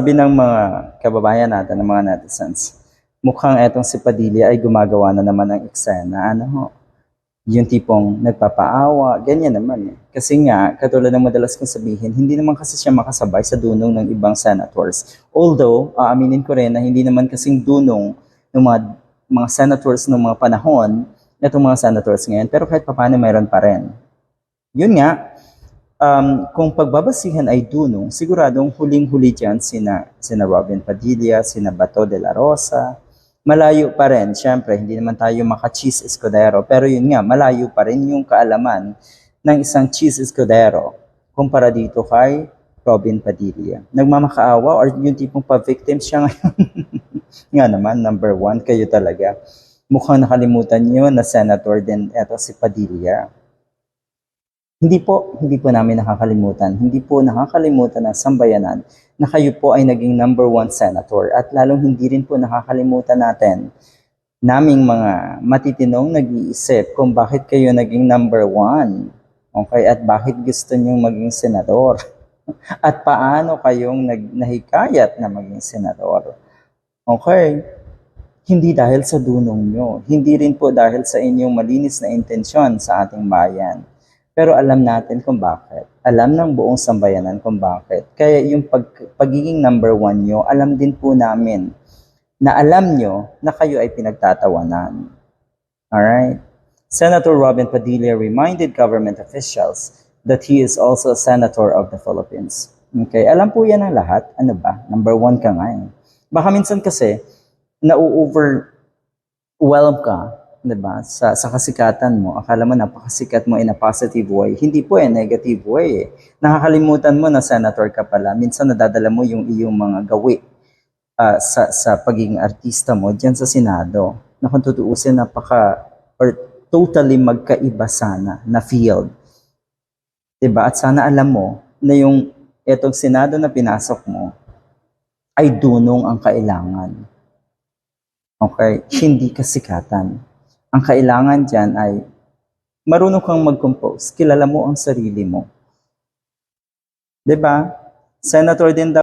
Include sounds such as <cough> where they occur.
Sabi ng mga kababayan natin, ng mga netizens, mukhang etong si Padilla ay gumagawa na naman ng eksena. Ano ho? Yung tipong nagpapaawa, ganyan naman eh. Kasi nga, katulad ng madalas kong sabihin, hindi naman kasi siya makasabay sa dunong ng ibang senators. Although, aaminin ko rin na hindi naman kasing dunong ng mga, mga senators ng mga panahon, itong mga senators ngayon, pero kahit papaano mayroon pa rin. Yun nga, um, kung pagbabasihan ay dunong, siguradong huling-huli dyan sina, sina Robin Padilla, sina Bato de la Rosa, malayo pa rin, syempre, hindi naman tayo maka-cheese escudero, pero yun nga, malayo pa rin yung kaalaman ng isang cheese escudero kumpara dito kay Robin Padilla. Nagmamakaawa or yung tipong pa-victim siya ngayon. <laughs> nga naman, number one, kayo talaga. Mukhang nakalimutan niyo na senator din eto si Padilla. Hindi po, hindi po namin nakakalimutan. Hindi po nakakalimutan ng sambayanan na kayo po ay naging number one senator at lalong hindi rin po nakakalimutan natin naming mga matitinong nag-iisip kung bakit kayo naging number one. Okay, at bakit gusto niyong maging senador? <laughs> At paano kayong nag nahikayat na maging senador? Okay, hindi dahil sa dunong nyo, hindi rin po dahil sa inyong malinis na intensyon sa ating bayan. Pero alam natin kung bakit. Alam ng buong sambayanan kung bakit. Kaya yung pag, pagiging number one nyo, alam din po namin na alam nyo na kayo ay pinagtatawanan. Alright? Senator Robin Padilla reminded government officials that he is also a senator of the Philippines. Okay, alam po yan ng lahat. Ano ba? Number one ka nga eh. Baka minsan kasi, na-overwhelm ka, di ba, sa, sa kasikatan mo. Akala mo napakasikat mo in a positive way. Hindi po eh, negative way eh. Nakakalimutan mo na senator ka pala. Minsan nadadala mo yung iyong mga gawi ah, sa, sa pagiging artista mo dyan sa Senado. Na kung tutuusin, napaka, or totally magkaiba sana na field. Diba? At sana alam mo na yung etong Senado na pinasok mo ay dunong ang kailangan. Okay? Hindi kasikatan. Ang kailangan dyan ay marunong kang mag-compose. Kilala mo ang sarili mo. 'Di ba? Senator din